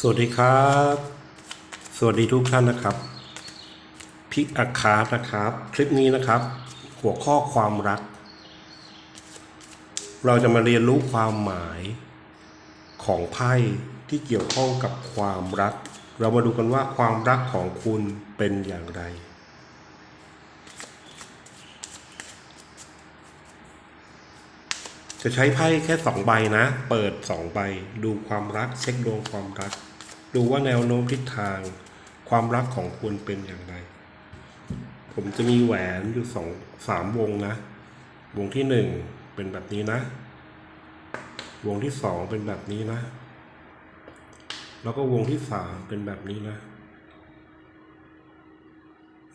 สวัสดีครับ สวัสดีทุกท่านนะครับ พิกอาคาร์นะครับ คลิปนี้นะครับ หัวข้อความรัก เราจะมาเรียนรู้ความหมายของไพ่ที่เกี่ยวข้องกับความรัก เรามาดูกันว่าความรักของคุณเป็นอย่างไร จะใช้ไพ่แค่สองใบนะ เปิดสองใบ ดูความรัก เช็คดวงความรัก ดูว่าแนวโน้มทิศทาง ความรักของคุณเป็นอย่างไร ผมจะมีแหวนอยู่สองสามวงนะ วงที่หนึ่งเป็นแบบนี้นะ วงที่สองเป็นแบบนี้นะ แล้วก็วงที่สามเป็นแบบนี้นะ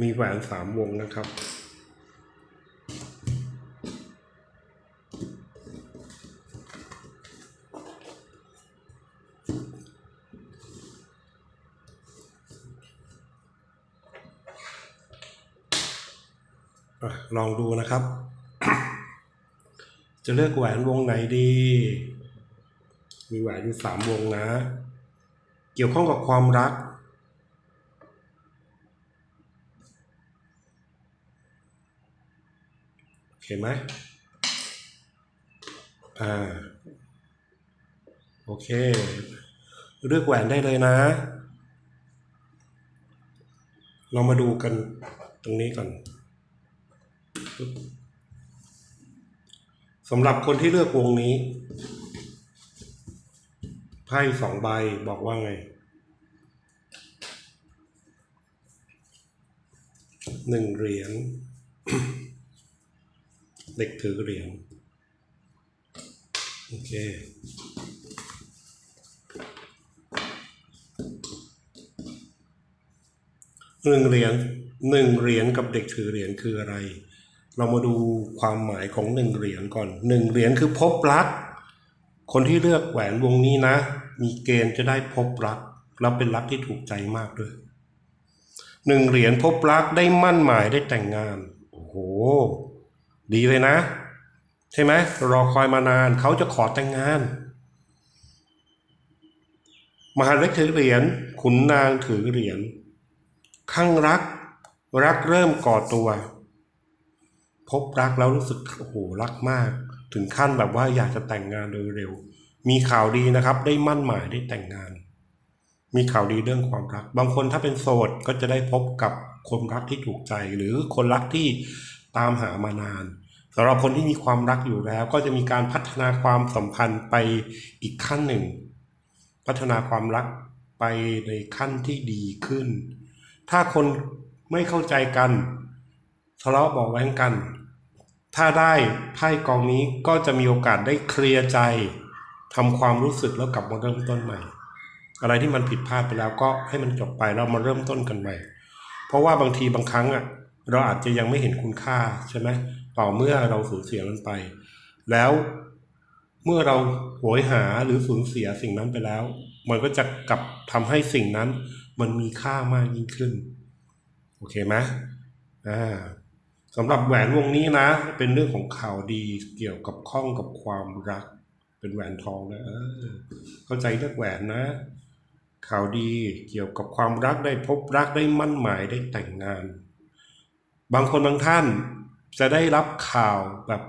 มีแหวนสามวงนะครับ ลองดูนะครับ จะเลือกแหวนวงไหนดี มีแหวนอยู่สามวงนะ เกี่ยวข้องกับความรัก โอเคไหมอ่า โอเค เลือกแหวนได้เลยนะ เรามาดูกันตรงนี้ก่อน สำหรับคนที่เลือกวงนี้ ไพ่สองใบบอกว่าไงหนึ่งเหรียญเด็กถือเหรียญโอเคหนึ่งเหรียญหนึ่งเหรียญกับเด็กถือเหรียญคืออะไร เรามาดูความหมายของหนึ่งเหรียญก่อนหนึ่งเหรียญคือพบรัก คนที่เลือกแหวนวงนี้นะ มีเกณฑ์จะได้พบรักแล้วเป็นรักที่ถูกใจมากด้วยหนึ่งเหรียญพบรักได้มั่นหมายได้แต่งงาน โอ้โห ดีเลยนะ ใช่ไหมรอคอยมานานเขาจะขอแต่งงาน มหาเล็กถือเหรียญขุนนางถือเหรียญข้างรัก รักเริ่มก่อตัว พบรักแล้วรู้สึกโอ้โหรักมาก ถึงขั้นแบบว่าอยากจะแต่งงานโดยเร็ว มีข่าวดีนะครับ ได้มั่นหมายได้แต่งงาน มีข่าวดีเรื่องความรัก บางคนถ้าเป็นโสดก็จะได้พบกับคนรักที่ถูกใจ หรือคนรักที่ตามหามานานสำหรับคนที่มีความรักอยู่แล้ว ก็จะมีการพัฒนาความสัมพันธ์ไปอีกขั้นหนึ่ง พัฒนาความรักไปในขั้นที่ดีขึ้น ถ้าคนไม่เข้าใจกันทะเลาะเบอกแว้งกัน ถ้าได้ไพ่กองนี้ก็จะมีโอกาสได้เคลียร์ใจทำความรู้สึกแล้วกลับมาเริ่มต้นใหม่ อะไรที่มันผิดพลาดไปแล้วก็ให้มันจบไปแล้วมาเริ่มต้นกันใหม่ เพราะว่าบางทีบางครั้งอะเราอาจจะยังไม่เห็นคุณค่าใช่ไหมต่อเมื่อเราสูญเสียมันไป แล้วเมื่อเราโหยหาหรือสูญเสียสิ่งนั้นไปแล้ว มันก็จะกลับทำให้สิ่งนั้น มันมีค่ามากยิ่งขึ้น โอเคไหมอ่า สำหรับแหวนวงนี้นะ เป็นเรื่องของข่าวดีเกี่ยวกับข้องกับความรัก เป็นแหวนทองนะเออเข้าใจเรื่องแหวนนะ ข่าวดีเกี่ยวกับความรักได้พบรักได้มั่นหมายได้แต่งงาน บางคนบางท่านจะได้รับข่าวแบบ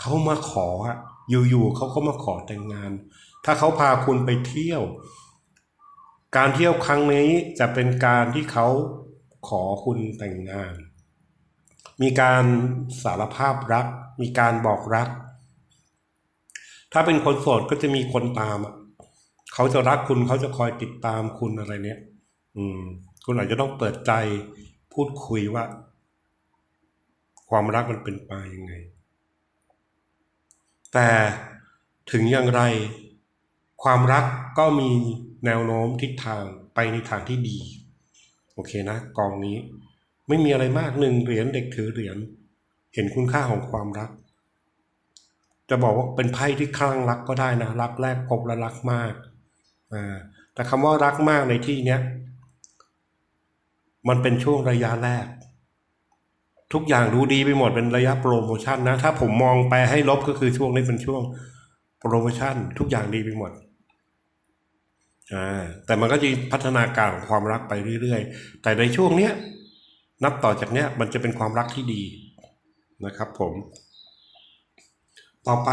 เขามาขออะอยู่ๆเขาก็มาขอแต่งงาน ถ้าเขาพาคุณไปเที่ยว การเที่ยวครั้งนี้จะเป็นการที่เขาขอคุณแต่งงาน มีการสารภาพรัก มีการบอกรัก ถ้าเป็นคนโสดก็จะมีคนตามอะเขาจะรักคุณเขาจะคอยติดตามคุณอะไรเนี้ย อืม คุณอาจจะต้องเปิดใจพูดคุยว่า ความรักมันเป็นไปยังไง แต่ถึงอย่างไร ความรักก็มีแนวโน้มทิศทางไปในทางที่ดี โอเคนะกองนี้ ไม่มีอะไรมากหนึ่งเหรียญเด็กถือเหรียญเห็นคุณค่าของความรัก จะบอกว่าเป็นไพ่ที่คลั่งรักก็ได้นะรักแรกพบและรักมากอ่าแต่คำว่ารักมากในที่เนี้ยมันเป็นช่วงระยะแรก ทุกอย่างดูดีไปหมดเป็นระยะโปรโมชั่นนะ ถ้าผมมองไปให้ลบก็คือช่วงนี้เป็นช่วงโปรโมชั่น ทุกอย่างดีไปหมดอ่าแต่มันก็จะพัฒนาการของความรักไปเรื่อยๆ แต่ในช่วงเนี้ย นับต่อจากเนี้ยมันจะเป็นความรักที่ดีนะครับผม ต่อไป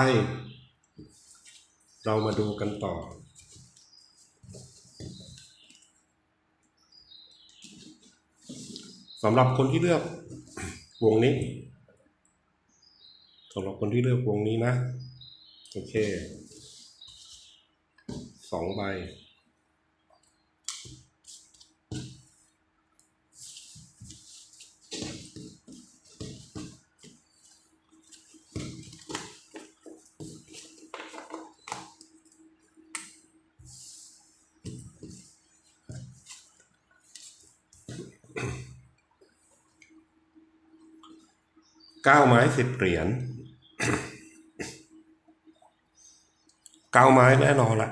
เรามาดูกันต่อ สำหรับคนที่เลือกวงนี้สำหรับคนที่เลือกวงนี้นะ โอเคสองใบ เก้าไม้สิบเหรียญเก้าไม้แน่นอนละ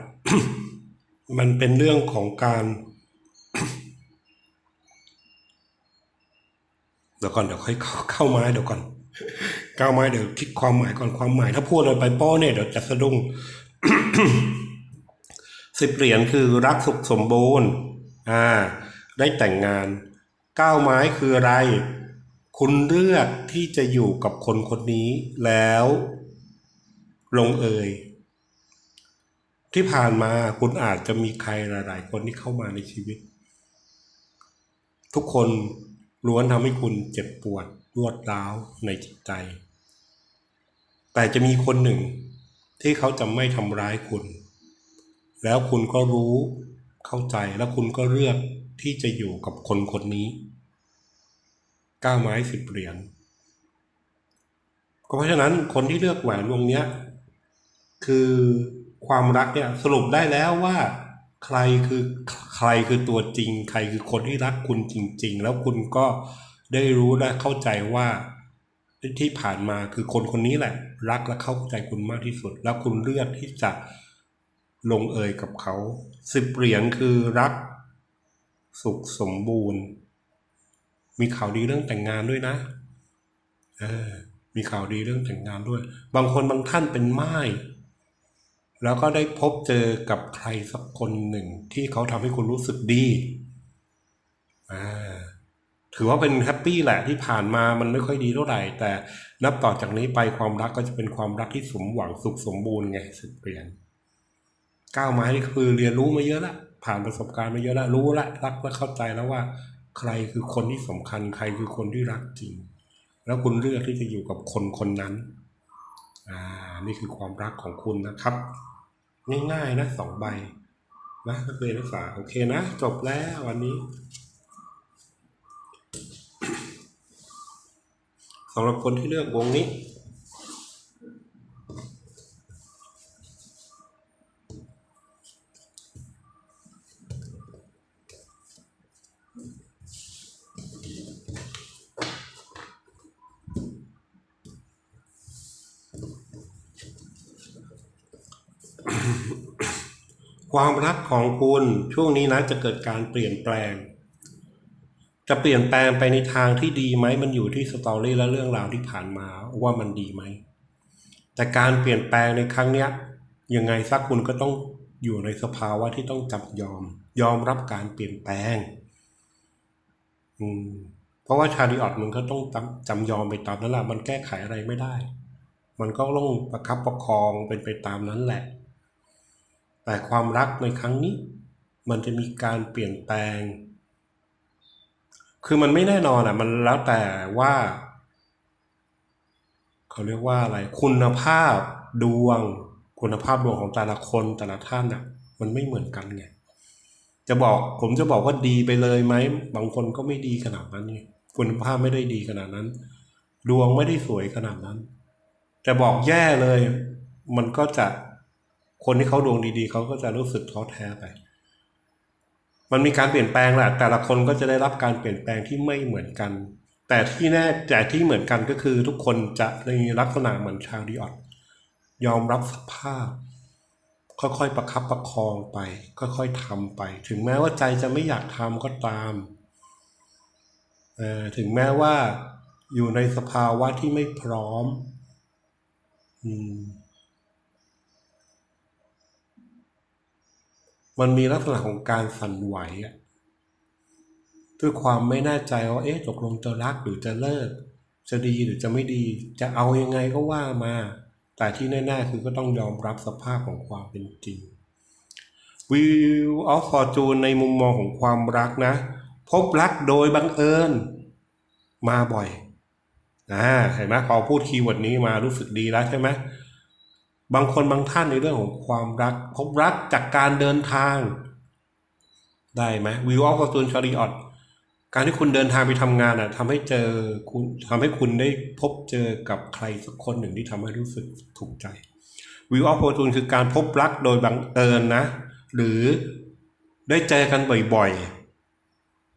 มันเป็นเรื่องของการ เดี๋ยวก่อนเดี๋ยวค่อยเข้าไม้เดี๋ยวก่อนเก้าไม้เดี๋ยวคิดความหมายก่อนความหมาย ถ้าพูดเลยไปป้อเนี่ยเดี๋ยวจะสะดุ้งสิบเหรียญคือรักสุขสมบูรณ์ อ่า ได้แต่งงาน ก้าวไม้คืออะไร คุณเลือกที่จะอยู่กับคนคนนี้แล้วลงเอย ที่ผ่านมาคุณอาจจะมีใครหลาย ๆ คนที่เข้ามาในชีวิต ทุกคนล้วนทำให้คุณเจ็บปวดรวดร้าวในจิตใจ แต่จะมีคนหนึ่งที่เขาจะไม่ทำร้ายคุณ แล้วคุณก็รู้เข้าใจแล้วคุณก็เลือกที่จะอยู่กับคนคนนี้ เก้าไม้สิบเหรียญก็เพราะฉะนั้นคนที่เลือกแหวนวงเนี้ย คือความรักเนี่ยสรุปได้แล้วว่า ใครคือใครคือตัวจริง ใครคือคนที่รักคุณจริง ๆ แล้วคุณก็ได้รู้และเข้าใจว่าที่ผ่านมาคือคนคนนี้แหละ รักและเข้าใจคุณมากที่สุด แล้วคุณเลือกที่จะลงเอยกับเขาสิบเหรียญคือรัก สุขสมบูรณ์ มีข่าวดีเรื่องแต่งงานด้วยนะเออมีข่าวดีเรื่องแต่งงานด้วย บางคนบางท่านเป็นไม้แล้วก็ได้พบเจอกับใครสักคนหนึ่ง ที่เขาทำให้คุณรู้สึกดีอ่าถือว่าเป็นแฮปปี้แหละที่ผ่านมามันไม่ค่อยดีเท่าไหร่ แต่นับต่อจากนี้ไปความรักก็จะเป็นความรักที่สมหวังสุขสมบูรณ์ไงสิบเหรียญก้าวไม้นี่คือเรียนรู้มาเยอะละผ่านประสบการณ์มาเยอะละรู้ละรักและเข้าใจแล้วว่า ใครคือคนที่สำคัญ ใครคือคนที่รักจริง แล้วคุณเลือกที่จะอยู่กับคนคนนั้นอ่านี่คือความรักของคุณนะครับ ง่ายๆนะสองใบนะนักเรียนนักศึกษาโอเคนะ จบแล้ววันนี้สำหรับคนที่เลือกวงนี้ ความรักของคุณช่วงนี้นะจะเกิดการเปลี่ยนแปลง จะเปลี่ยนแปลงไปในทางที่ดีไหมมันอยู่ที่สตอรี่และเรื่องราวที่ผ่านมาว่ามันดีไหม แต่การเปลี่ยนแปลงในครั้งเนี้ยยังไงสักคุณก็ต้องอยู่ในสภาวะที่ต้องจำยอม ยอมรับการเปลี่ยนแปลง อืมเพราะว่าชาดิออดมันก็ต้องจำจำยอมไปตามนั้นแหละมันแก้ไขอะไรไม่ได้ มันก็ต้องประคับประคองเป็นไปตามนั้นแหละ แต่ความรักในครั้งนี้ มันจะมีการเปลี่ยนแปลง คือมันไม่แน่นอนอะ มันแล้วแต่ว่า เขาเรียกว่าอะไร คุณภาพดวง คุณภาพดวงของแต่ละคนแต่ละท่านอะ มันไม่เหมือนกันไงจะบอกผมจะบอกว่าดีไปเลยไหมบางคนก็ไม่ดีขนาดนั้นไงคุณภาพไม่ได้ดีขนาดนั้น ดวงไม่ได้สวยขนาดนั้น แต่บอกแย่เลย มันก็จะ คนที่เขาดวงดีๆ เขาก็จะรู้สึกท้อแท้ไป มันมีการเปลี่ยนแปลงแหละแต่ละคนก็จะได้รับการเปลี่ยนแปลงที่ไม่เหมือนกัน แต่ที่แน่แต่ที่เหมือนกันก็คือทุกคนจะในลักษณะเหมือนชาวดิออตยอมรับสภาพ ค่อยๆประคับประคองไป ค่อยๆทำไป ถึงแม้ว่าใจจะไม่อยากทำก็ตามถึงแม้ว่าอยู่ในสภาวะที่ไม่พร้อม อืม มันมีลักษณะของการสั่นไหวด้วยความไม่แน่ใจว่าเอ๊ะตกลงจะรักหรือจะเลิก จะดีหรือจะไม่ดี จะเอายังไงก็ว่ามา แต่ที่แน่ๆคือก็ต้องยอมรับสภาพของความเป็นจริง Wheel of Fortune ในมุมมองของความรักนะ พบรักโดยบังเอิญ มาบ่อยอ่าเห็นไหมพอพูดคีย์เวิร์ดนี้มารู้สึกดีแล้วใช่ไหม บางคนบางท่านในเรื่องของความรัก พบรักจากการเดินทาง ได้ไหม Wheel of Fortune Chariot การที่คุณเดินทางไปทำงานอะทำให้เจอคุณทำให้คุณได้พบเจอกับใครสักคนหนึ่งที่ทำให้รู้สึกถูกใจ Wheel of Fortune คือการพบรักโดยบังเอิญนะ หรือได้เจอกันบ่อย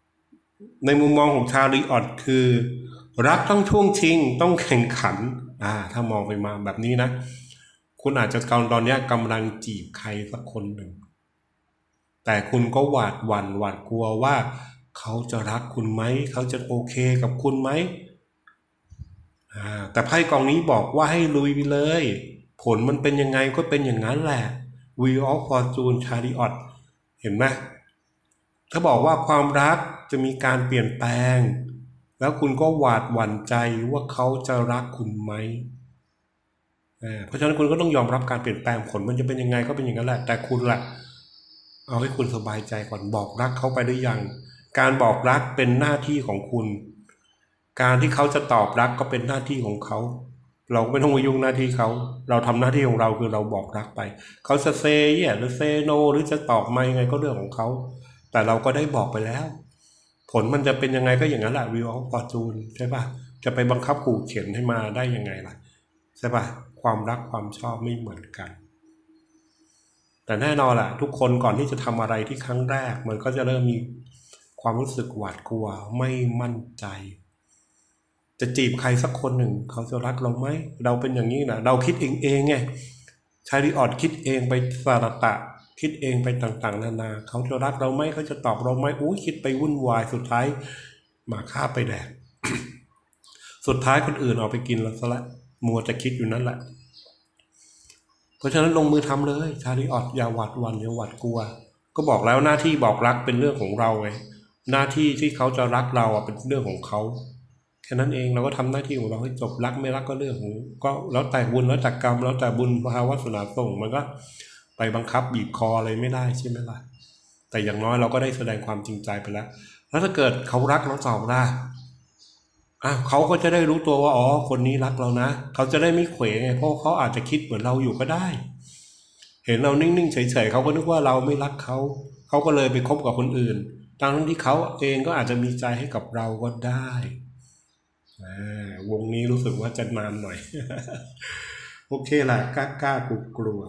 ๆ ในมุมมองของชาลีออดคือ รักต้องช่วงชิงต้องแข่งขัน อ่า ถ้ามองไปมาแบบนี้นะ คุณอาจจะกำตอนนี้กำลังจีบใครสักคนหนึ่ง แต่คุณก็หวาดหวั่นหวาดกลัวว่า เขาจะรักคุณไหม เขาจะโอเคกับคุณไหมแต่ไพ่กองนี้บอกว่าให้ลุยไปเลย ผลมันเป็นยังไงก็เป็นอย่างนั้นแหละ Wheel of Fortune Chariot เห็นไหมถ้าบอกว่าความรักจะมีการเปลี่ยนแปลง แล้วคุณก็หวาดหวั่นใจว่าเขาจะรักคุณไหม เพราะฉะนั้นคุณก็ต้องยอมรับการเปลี่ยนแปลงผลมันจะเป็นยังไงก็เป็นอย่างนั้นแหละ แต่คุณล่ะ เอาให้คุณสบายใจก่อนบอกรักเขาไปหรือยัง การบอกรักเป็นหน้าที่ของคุณ การที่เขาจะตอบรักก็เป็นหน้าที่ของเขา เราไม่ต้องไปยุ่งหน้าที่เขา เราทำหน้าที่ของเราคือเราบอกรักไป เขาจะเซเยหรือเซโนหรือจะตอบมายังไงก็เรื่องของเขา แต่เราก็ได้บอกไปแล้ว ผลมันจะเป็นยังไงก็อย่างนั้นแหละวิวออฟฟอร์จูนใช่ปะจะไปบังคับขู่เข็นให้มาได้ยังไงล่ะใช่ปะ ความรักความชอบไม่เหมือนกัน แต่แน่นอนแหละทุกคนก่อนที่จะทำอะไรที่ครั้งแรก มันก็จะเริ่มมีความรู้สึกหวาดกลัวไม่มั่นใจ จะจีบใครสักคนหนึ่ง เขาจะรักเราไหมเราเป็นอย่างนี้นะเราคิดเองเองไงชาริออดคิดเองไปสารตะ คิดเองไปต่างๆ นานา เขาจะรักเราไหมเขาจะตอบเราไหมอุ้ยคิดไปวุ่นวายสุดท้ายมาฆ่าไปแดกสุดท้ายคนอื่นเอาไปกินแล้วซะละ มัวจะคิดอยู่นั่นแหละ เพราะฉะนั้นลงมือทำเลยชาริออดอย่าหวาดวันอย่าหวาดกลัว ก็บอกแล้วหน้าที่บอกรักเป็นเรื่องของเราไงหน้าที่ที่เขาจะรักเราอะเป็นเรื่องของเขาแค่นั้นเองเราก็ทำหน้าที่ของเราให้จบรักไม่รักก็เรื่องของก็แล้วแต่บุญแล้วแต่กรรมแล้วแต่บุญภาวาสนาส่งมันก็ไปบังคับบีบคออะไรไม่ได้ใช่ไหมล่ะแต่อย่างน้อยเราก็ได้แสดงความจริงใจไปแล้ว แล้วถ้าเกิดเขารักเราตอบล่ะ อะเขาก็จะได้รู้ตัวว่าอ๋อคนนี้รักเรานะเขาจะได้ไม่เขวไงเพราะเขาอาจจะคิดเหมือนเราอยู่ก็ได้ เห็นเรานิ่งๆเฉยๆเขาก็นึกว่าเราไม่รักเขาเขาก็เลยไปคบกับคนอื่นทั้งที่เขาเองก็อาจจะมีใจให้กับเราก็ได้วงนี้รู้สึกว่าจะนานหน่อย โอเคแหละกล้ากล้ากลัวกลัว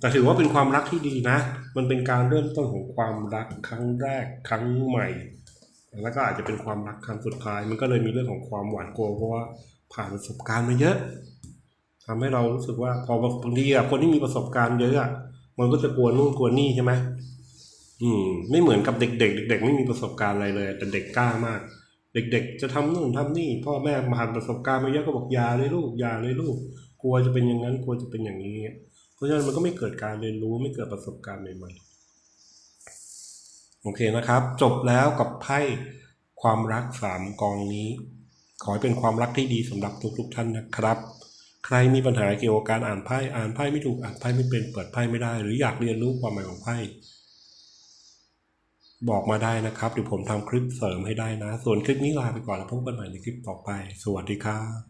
แต่ถือว่าเป็นความรักที่ดีนะ มันเป็นการเริ่มต้นของความรักครั้งแรกครั้งใหม่ แล้วก็อาจจะเป็นความรักครั้งสุดท้าย มันก็เลยมีเรื่องของความหวานกลัวเพราะว่าผ่านประสบการณ์มาเยอะทำให้เรารู้สึกว่าพอบางทีอะคนที่มีประสบการณ์เยอะอะมันก็จะกลัวนู่นกลัวนี่ใช่ไหมอืม ไม่เหมือนกับเด็กๆเด็ก ๆ ไม่มีประสบการณ์อะไรเลย แต่เด็กกล้ามาก เด็ก ๆ จะทำนู่นทำนี่ พ่อแม่ผ่านประสบการณ์มาเยอะก็บอกอยาเลยลูกอยาเลยลูก กลัวจะเป็นอย่างนั้นกลัวจะเป็นอย่างนี้ เพราะฉะนั้นมันก็ไม่เกิดการเรียนรู้ไม่เกิดประสบการณ์ใหม่ๆ โอเคนะครับ จบแล้วกับไพ่ความรักสามกองนี้ ขอให้เป็นความรักที่ดีสำหรับทุกๆท่านนะครับ ใครมีปัญหาเกี่ยวกับการอ่านไพ่อ่านไพ่ไม่ถูกอ่านไพ่ไม่เป็นเปิดไพ่ไม่ได้ หรืออยากเรียนรู้ความหมายของไพ่บอกมาได้นะครับเดี๋ยวผมทำคลิปเสริมให้ได้นะ ส่วนคลิปนี้ลาไปก่อนแล้วพบกันใหม่ในคลิปต่อไป สวัสดีครับ